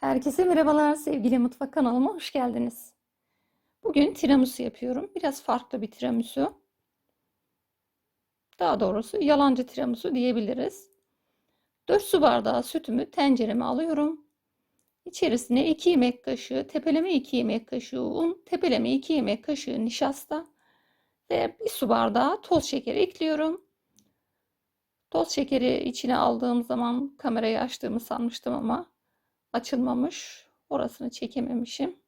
Herkese merhabalar sevgili mutfak kanalıma hoş geldiniz. Bugün tiramisu yapıyorum. Biraz farklı bir tiramisu. Daha doğrusu yalancı tiramisu diyebiliriz. 4 su bardağı sütümü tencereme alıyorum. İçerisine 2 yemek kaşığı tepeleme 2 yemek kaşığı un, tepeleme 2 yemek kaşığı nişasta ve 1 su bardağı toz şeker ekliyorum. Toz şekeri içine aldığım zaman kamerayı açtığımı sanmıştım ama açılmamış. Orasını çekememişim.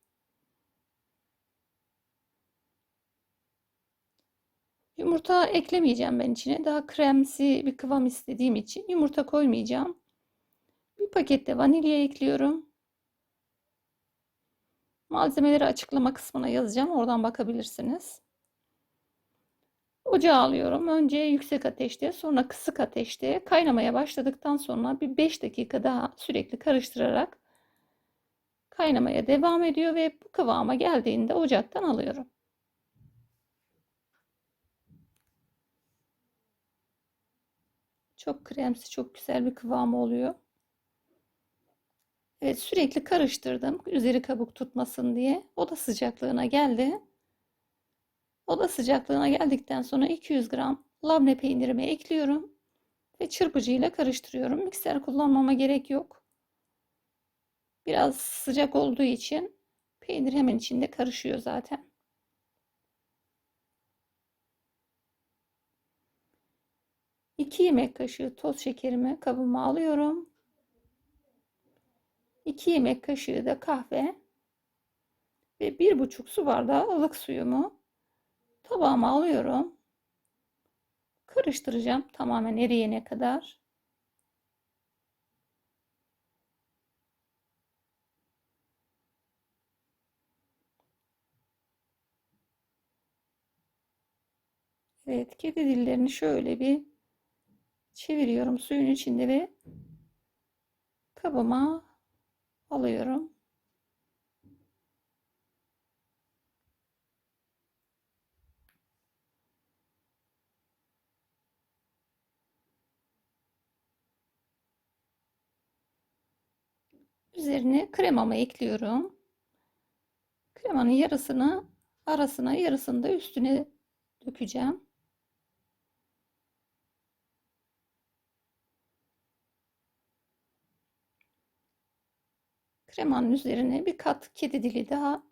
Yumurta eklemeyeceğim ben içine. Daha kremsi bir kıvam istediğim için yumurta koymayacağım. Bir pakette vanilya ekliyorum. Malzemeleri açıklama kısmına yazacağım. Oradan bakabilirsiniz. Ocağa alıyorum. Önce yüksek ateşte, sonra kısık ateşte kaynamaya başladıktan sonra bir 5 dakika daha sürekli karıştırarak kaynamaya devam ediyor ve bu kıvama geldiğinde ocaktan alıyorum. Çok kremsi, çok güzel bir kıvamı oluyor. Evet, sürekli karıştırdım. Üzeri kabuk tutmasın diye. Oda sıcaklığına geldi. Oda sıcaklığına geldikten sonra 200 gram labne peynirimi ekliyorum ve çırpıcıyla karıştırıyorum. Mikser kullanmama gerek yok. Biraz sıcak olduğu için peynir hemen içinde karışıyor zaten. İki yemek kaşığı toz şekerimi kabıma alıyorum. 2 yemek kaşığı da kahve ve bir buçuk su bardağı ılık suyumu tabağıma alıyorum. Karıştıracağım tamamen eriyene kadar. Evet, kedi dillerini şöyle bir çeviriyorum suyun içinde ve kabıma alıyorum. Üzerine kremamı ekliyorum. Kremanın yarısını arasına yarısını da üstüne dökeceğim. Kremanın üzerine bir kat kedi dili daha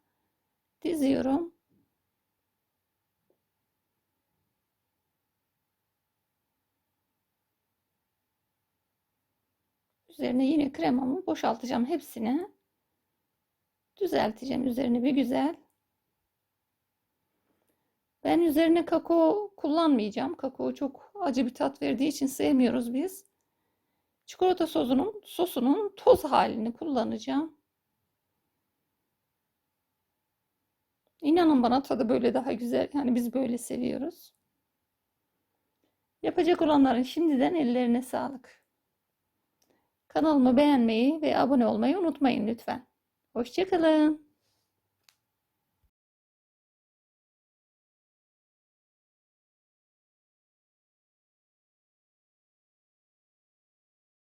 diziyorum. Üzerine yine kremamı boşaltacağım hepsini. Düzelteceğim üzerine bir güzel. Ben üzerine kakao kullanmayacağım. Kakao çok acı bir tat verdiği için sevmiyoruz biz. Çikolata sosunun, sosunun toz halini kullanacağım. İnanın bana tadı böyle daha güzel. Yani biz böyle seviyoruz. Yapacak olanların şimdiden ellerine sağlık. Kanalımı beğenmeyi ve abone olmayı unutmayın lütfen. Hoşçakalın.